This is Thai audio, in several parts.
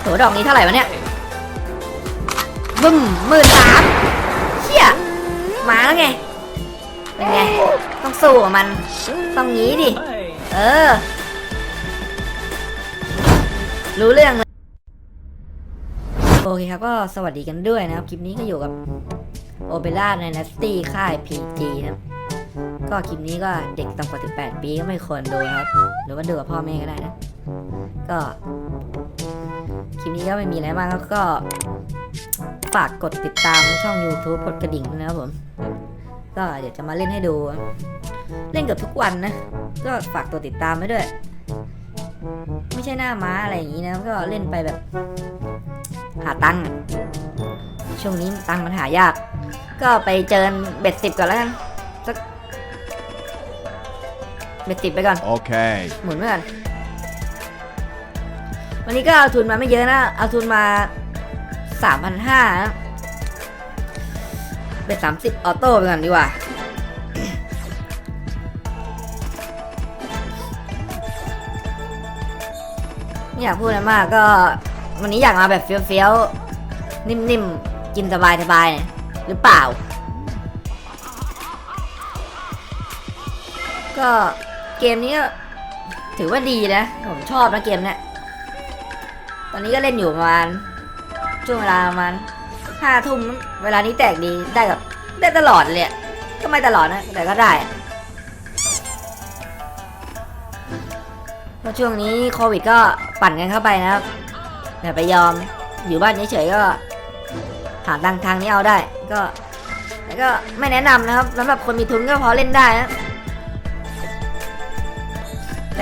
โถดอกนี้เท่าไหร่วะเนี่ยบึ้มหมื่นสามเชี่ยมาแล้วไง เป็นไง ต้องสู้กับมัน ต้องงี้ดิ เออ รู้เรื่องเลยโอเคครับ ก็สวัสดีกันด้วยนะครับ คลิปนี้ก็อยู่กับโอเปร่าในนัสตี้ค่าย PG นะก็คลิปนี้ก็เด็กต่ำกว่า18ปีก็ไม่ควรดูครับ หรือว่าดูกับพ่อแม่ก็ได้นะ ก็ คลิปนี้ก็ไม่มีอะไรมากครับก็ ฝากกดติดตามช่อง YouTube กดกระดิ่งด้วยนะครับผม ก็เดี๋ยวจะมาเล่นให้ดู เล่นเกือบทุกวันนะ ก็ฝากตัวติดตามไว้ด้วย ไม่ใช่หน้าม้าอะไรอย่างนี้นะก็เล่นไปแบบ หาตังค์อะช่วงนี้ตังค์มันหายาก ก็ไปเจอเบ็ดสิบก่อนแล้วกันสักเบ็ดสิบไปก่อน Okay. หมุนไว้ก่อน วันนี้ก็เอาทุนมาไม่เยอะนะ เอาทุนมาสามพันห้าเป็นสามสิบออโต้ไปก่อนดีกว่าไม่อยากพูดอะไรมากก็ วันนี้อยากมาแบบเฟี้ยวๆ นิ่มๆ กินสบายๆนี่ยหรือเปล่า ก็เกมนี้ก็ถือว่าดีนะ ผมชอบนะเกมเนี้ย ตอนนี้ก็เล่นอยู่ประมาณช่วงเวลาประมาณห้าทุ่มเวลานี้แตกดีได้กับได้ตลอดเลยก็ไม่ตลอดนะ แต่ก็ได้เพราะช่วงนี้โควิดก็ปั่นกันเข้าไปนะครับอย่าไปยอมอยู่บ้านเฉยๆก็หาทางทางนี้เอาได้ ก็แต่ก็ไม่แนะนำนะครับสำหรับคนมีทุนก็พอเล่นได้นะ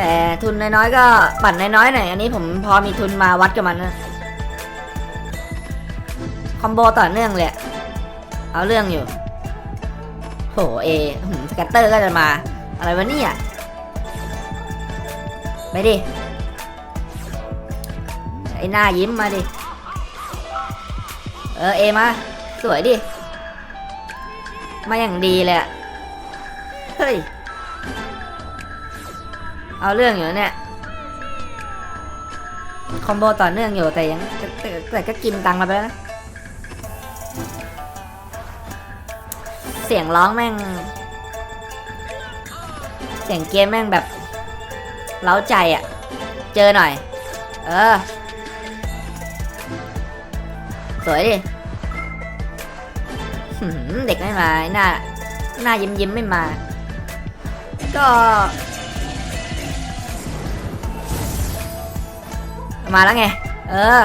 แต่ทุนน้อยๆก็ปั่นน้อยๆหน่อยอันนี้ผมพอมีทุนมาวัดกับมันนะคอมโบต่อเนื่องเลยเอาเรื่องอยู่โหเอสแกตเตอร์ก็จะมา อะไรวะเนี่ยไปดิ ไอหน้ายิ้มมาดิ เออเอมา สวยดิ มาอย่างดีเลยอะเฮ้ย เอาเรื่องอยู่เนี่ยคอมโบต่อเนื่องอยู่แต่ยังแต่แต่ก็กินตังค์มาไปแล้วนะ เสียงร้องแม่ง เสียงเกมแม่งแบบ เล้าใจอะ่ะ เจอหน่อย เออ สวยดิเด็กไม่มาหน้า หน้ายิ้มยิ้มไม่มา ก็ มาแล้วไง เออ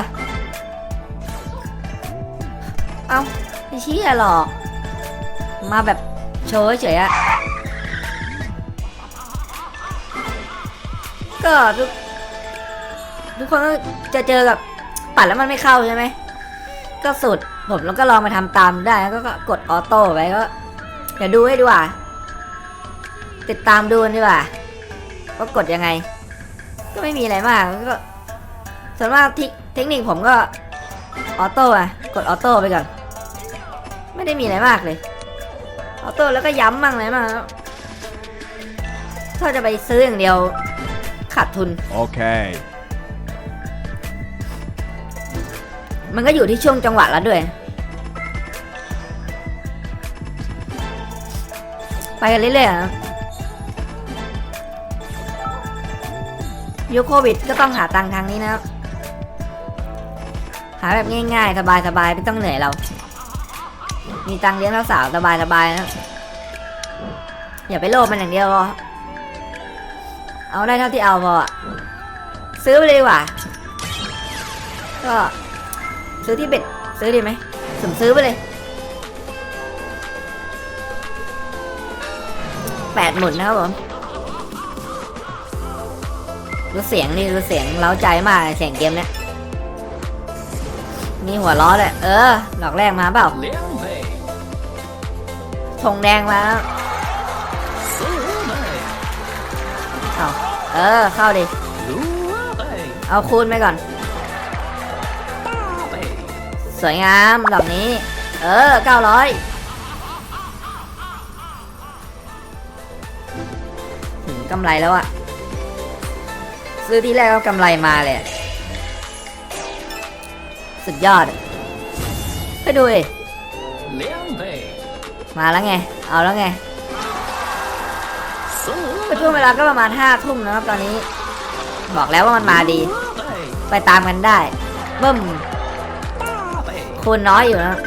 เอาไม่เชี้ยหรอก มาแบบโชว์เฉยอะก็ทุกทุกคนก็จะเจอกับปัดแล้วมันไม่เข้าใช่ไหม ก็สุดผมแล้วก็ลองมาทำตามได้ก็กดออโต้ไว้ก็เดี๋ยวดูให้ดีกว่าติดตามดูกันดีกว่าว่ากดยังไง ก็ไม่มีอะไรมากก็ ส่วนมากเทคเทคนิคผมก็ออโต้อะกดออโต้ไปก่อน ไม่ได้มีอะไรมากเลยออโต้แล้วก็ย้ำมั่งอะไรมั่งถ้าจะไปซื้ออย่างเดียวขาดทุน Okay. มันก็อยู่ที่ช่วงจังหวะแล้วด้วย ไปกันเรื่อยๆนะยุคโควิดก็ต้องหาตังค์ทางนี้นะครับ หาแบบง่ายๆ สบายๆ ไม่ต้องเหนื่อยเรา มีตังเลี้ยงสาวๆสบายๆนะอย่าไปโลภมันอย่างเดียวพอเอาได้เท่าที่เอาพออะซื้อไปเลยดีกว่าก็ซื้อที่เบ็ดซื้อดีไหมสมซื้อไปเลยแปดหมุนนะครับผมดูเสียงนี่ดูเสียงเล้าใจมากเสียงเกมเนี้ย มีหัวล้อเลยเออดอกแรงมาเปล่าธงแดงมาเอาเออ เข้าดิ เอาคูณไปก่อน สวยงามดอกนี้ เออเก้าร้อยกำไรแล้วอะซื้อที่แรกก็กำไรมาเลย สุดยอดไปดูดิมาแล้วไง เอาแล้วไงก็ช่วงเวลาก็ประมาณห้าทุ่มนะครับตอนนี้ บอกแล้วว่ามันมาดี ไปตามกันได้บึ้มคนน้อยอยู่นะ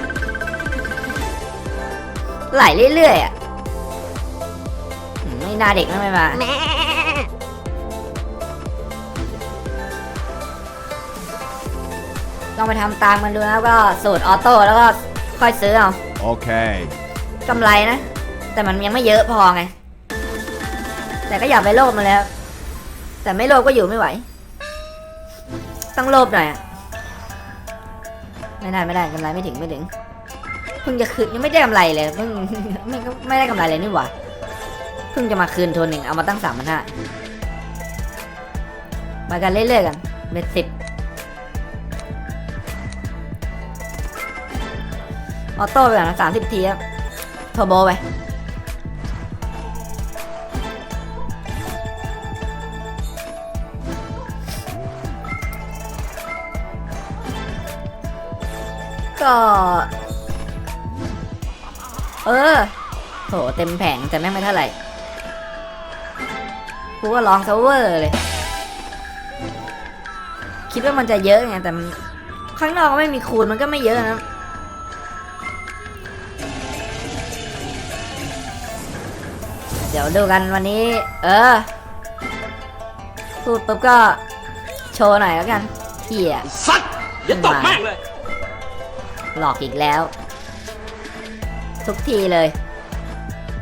ไหลเรื่อยๆอะไม่น่าเด็กนะไม่มา ลองไปทำตามกันดูนะครับก็สูตรออโต้แล้วก็ค่อยซื้อเอา Okay. กำไรนะ แต่มันยังไม่เยอะพอไง แต่ก็อย่าไปโลภมันแล้ว แต่ไม่โลภก็อยู่ไม่ไหว ต้องโลภหน่อยอะไม่ได้ไม่ได้กำไรไม่ถึงไม่ถึงเพิ่งจะคืนยังไม่ได้กำไรเลยเพิ่ง ไม่ก็ไม่ได้กำไรเลยนี่หว่าเพิ่งจะมาคืนโทนหนึ่งเอามาตั้งสามพันห้ามากันเรื่อยๆกันเบ็ดสิบ ออโต้ไปก่อนนะสามสิบทีครับเทอร์โบไปก็เออโหเต็มแผงแต่แม่งไม่เท่าไหร่กูก็ลองเซเวอร์เลย คิดว่ามันจะเยอะไงแต่มันข้างนอกก็ไม่มีคูณมันก็ไม่เยอะนะ ยวดูกันวันนี้ เออ พูดปุ๊บก็โชว์หน่อยแล้วกันเฮียสัตว์อย่าตบแม่งเลย หลอกอีกแล้ว ทุกทีเลย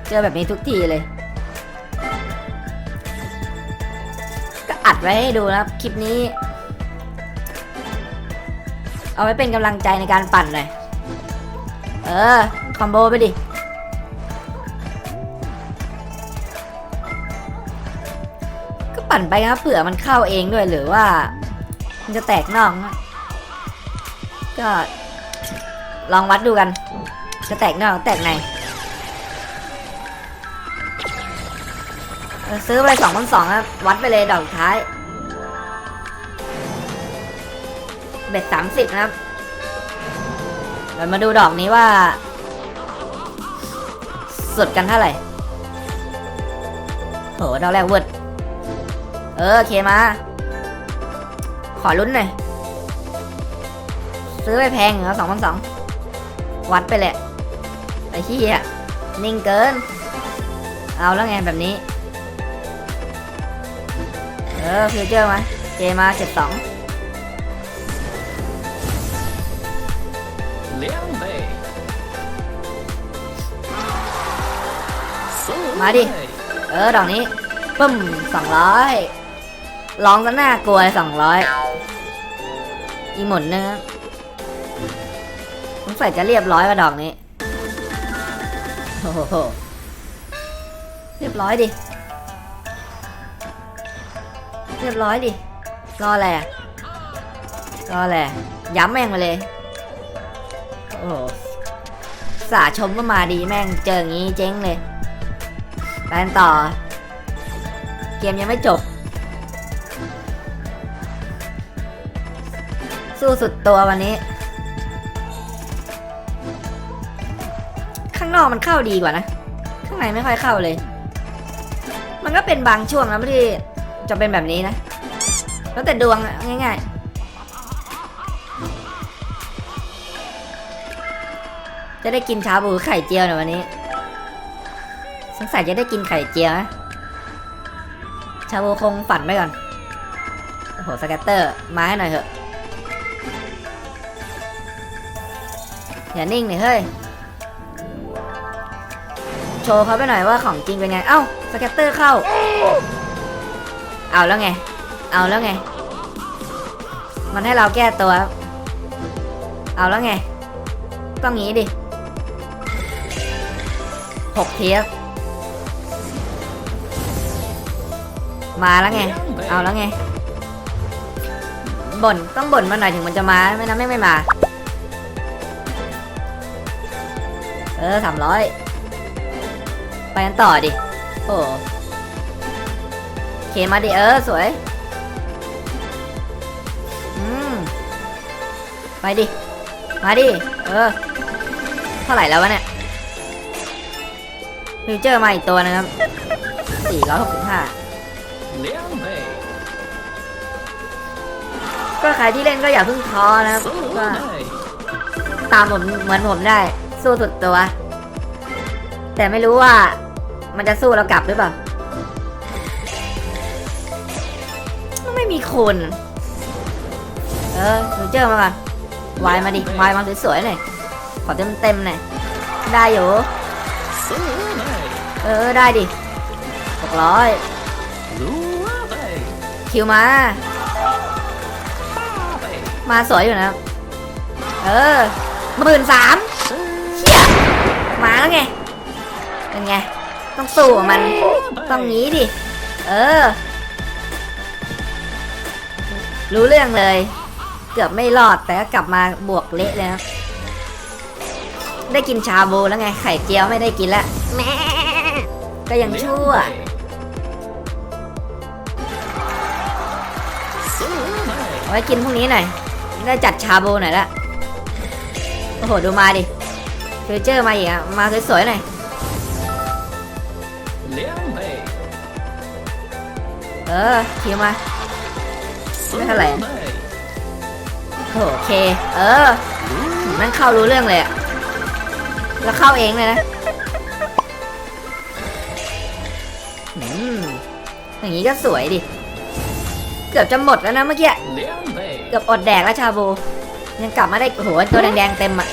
เจอแบบนี้ทุกทีเลย ก็อัดไว้ให้ดูนะครับ คลิปนี้ เอาไว้เป็นกำลังใจในการปั่นหน่อย เออ คอมโบไปดิ ปั่นไปครับเผื่อมันเข้าเองด้วยหรือว่า มันจะแตกนอกก็ลองวัดดูกัน จะแตกนอกแตกในซื้อไปสองพันสองครับวัดไปเลยดอกท้าย เบ็ดสามสิบนะครับเรามาดูดอกนี้ว่า สุดกันเท่าไหร่โหดอกแรกเวิร์ด เออโอเคมา ขอรุ้นหน่อย ซื้อไปแพงเหรอสองพันสองวัดไปแหละไอ้ขี้อะนิ่งเกิน เอาแล้วไงแบบนี้ เออฟิวเจอร์มาเจมาเจ็ดสองมาดิ เออ ดอกนี้ ปึ้มสองร้อย ลองซะน้ากลัวสองร้อยอีหมุนนึงครับสงสัยจะเรียบร้อยกับดอกนี้ โอ้โห เรียบร้อยดิ เรียบร้อยดิ รออะไรอะรออะไรอะย้ำแม่งมาเลย โอ้โหสาชมว่ามาดีแม่ง เจออย่างงี้เจ๊งเลยไปนต่อ เกมยังไม่จบ สู้สุดตัววันนี้ ข้างนอกมันเข้าดีกว่านะ ข้างในไม่ค่อยเข้าเลย มันก็เป็นบางช่วงนะที่จะเป็นแบบนี้นะ แล้วแต่ดวงง่าย ๆจะได้กินชาบูไข่เจียวหน่อยวันนี้ สงสัยจะได้กินไข่เจียวนะชาบูคงฝันไปก่อน โอ้โห สแกตเตอร์ มาให้หน่อยเถอะ อย่านิ่งเลยเฮ้ย โชว์เขาไปหน่อยว่าของจริงเป็นไง เอ้าสแกตเตอร์เข้า เอาแล้วไง เอาแล้วไง มันให้เราแก้ตัว เอาแล้วไงต้องงี้ดิหกเทียบมาแล้วไง เอาแล้วไง บ่นต้องบ่นมาหน่อยถึงมันจะมา ไม่นั้นไม่ไม่มา เออสามร้อยไปกันต่อดิ โอ้เคมาดิเออ สวย อืม ไปดิ มาดิ เออ เท่าไหร่แล้ววะเนี่ยฟิวเจอร์มาอีกตัวนะครับสี่ร้465ก็ใครที่เล่นก็อย่าเพิ่งท้อนะครับก็ตามผมเหมือนผมได้ สู้สุดตัว แต่ไม่รู้ว่า มันจะสู้เรากลับหรือเปล่า ไม่มีคน เออดูเจอมาก่อนวายมาดิวายมาสวยๆหน่อยขอเต็มๆหน่อยได้อยู่ เออได้ดิหกร้อยคิวมา มาสวยอยู่นะ เออหมื่นสาม แล้วไง เป็นไง ต้องสู้มัน ต้องงี้ดิ เออ รู้เรื่องเลย เกือบไม่รอดแต่ก็กลับมาบวกเละแล้ว ได้กินชาบูแล้วไง ไข่เจียวไม่ได้กินละแม่ก็ยังชั่วไว้กินพวกนี้หน่อย ได้จัดชาบูหน่อยละ โอ้โห ดูมาดิ เฟเจอร์มาอีกอะมาสวยๆหน่อยเออขี่มาไม่เท่าไหร่โอเค เออมันเข้ารู้เรื่องเลยแล้วเข้าเองเลยนะอย่างนี้ก็สวยดิ เกือบจะหมดแล้วนะเมื่อกี้ เกือบอดแดกแล้วชาบู ยังกลับมาได้โหตัวแดงๆเต็มอะ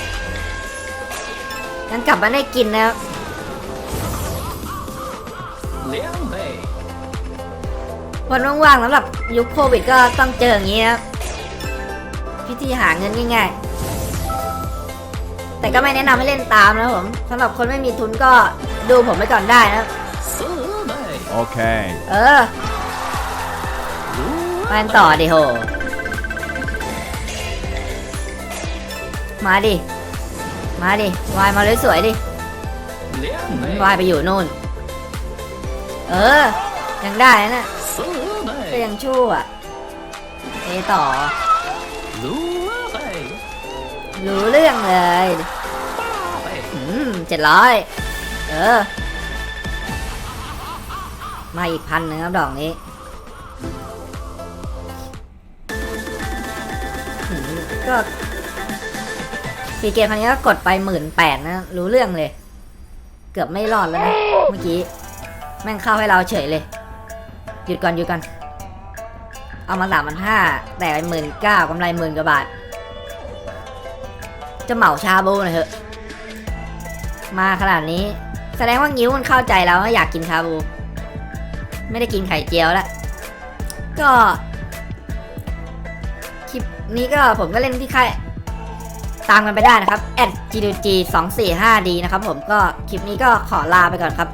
ยังกลับมาได้กินแล้ววันว่างๆสำหรับยุคโควิดก็ต้องเจออย่างนี้ครับพิธีหาเงินง่ายๆ แต่ก็ไม่แนะนำให้เล่นตามนะผมสำหรับคนไม่มีทุนก็ดูผมไปก่อนได้นะโอเค เออไปต่อดิโห มาดิ มาดิวายมาเลยสวยดิวายไปอยู่นู่น เออ ยังได้นะก็ยังชั่วเอต่อ รู้เรื่องเลยอืมเจ็ดร้อยเออ มาอีกพันหนึ่งครับดอกนี้ก็ ฟีเกมพันนี้ก็กดไปหมื่นแปดนะ รู้เรื่องเลย เกือบไม่รอดแล้วนะ เมื่อกี้ แม่งเข้าให้เราเฉยเลย หยุดก่อนหยุดก่อน เอามาสามพันห้าแต่ไปหมื่นเก้ากำไรหมื่นกว่าบาท จะเหมาชาบูหน่อยเถอะ มาขนาดนี้ แสดงว่างิ้วมันเข้าใจแล้วว่าอยากกินชาบู ไม่ได้กินไข่เจียวแล้ว ก็ คลิปนี้ก็ผมก็เล่นที่ค่าย ตามกันไปได้นะครับ g d g 2 4 5 d นะครับผมก็คลิปนี้ก็ขอลาไปก่อนครับ